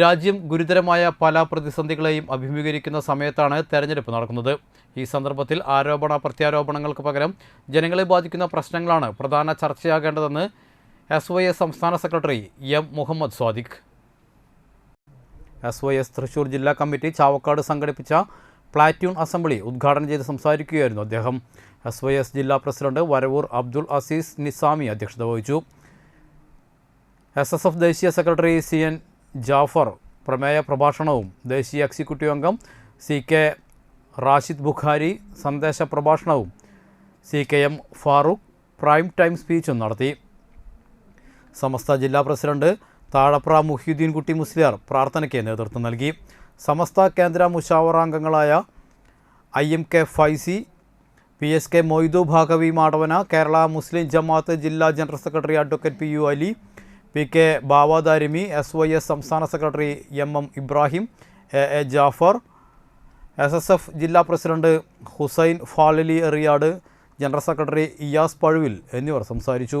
രാജ്യം ഗുരുതരമായ പല പ്രതിസന്ധികളെയും അഭിമുഖീകരിക്കുന്ന സമയത്താണ് തെരഞ്ഞെടുപ്പ് നടക്കുന്നത്. ഈ സന്ദർഭത്തിൽ ആരോപണ പ്രത്യാരോപണങ്ങൾക്ക് പകരം ജനങ്ങളെ ബാധിക്കുന്ന പ്രശ്നങ്ങളാണ് പ്രധാന ചർച്ചയാകേണ്ടതെന്ന് എസ് വൈ എസ് സംസ്ഥാന secretary M Muhammad Swadiq. S Y S Thrissur ജില്ലാ കമ്മിറ്റി ചാവക്കാട് സംഘടിപ്പിച്ച പ്ലാറ്റൂൺ അസംബ്ലി ഉദ്ഘാടനം ചെയ്ത് സംസാരിക്കുകയായിരുന്നു അദ്ദേഹം. എസ് വൈ എസ് ജില്ലാ പ്രസിഡന്റ് വരവൂർ അബ്ദുൾ അസീസ് നിസാമി അധ്യക്ഷത വഹിച്ചു. എസ് എസ് എഫ് ദേശീയ സെക്രട്ടറി സി എൻ ജാഫർ പ്രമേയ പ്രഭാഷണവും ദേശീയ എക്സിക്യൂട്ടീവ് അംഗം സി കെ റാഷിദ് ബുഖാരി സന്ദേശ പ്രഭാഷണവും C K M Farooq prime time സ്പീച്ചും നടത്തി. സമസ്ത ജില്ലാ പ്രസിഡന്റ് താഴപ്ര മുഹ്യുദ്ദീൻ കുട്ടി മുസ്ലിയാർ പ്രാർത്ഥനയ്ക്ക് നേതൃത്വം നൽകി. സമസ്ത കേന്ദ്ര മുഷാവറാംഗങ്ങളായ I M K Faizi P S K Moidu Bhagavi Madavana Kerala Muslim Jamaath ജില്ലാ general secretary advocate P U Ali P K Bavadarimi S Y S സംസ്ഥാന secretary M M Ibrahim A A Jafar S S F ജില്ലാ president Hussain Falali Eriyad general secretary Iyas Pazhuvil എന്നിവർ സംസാരിച്ചു.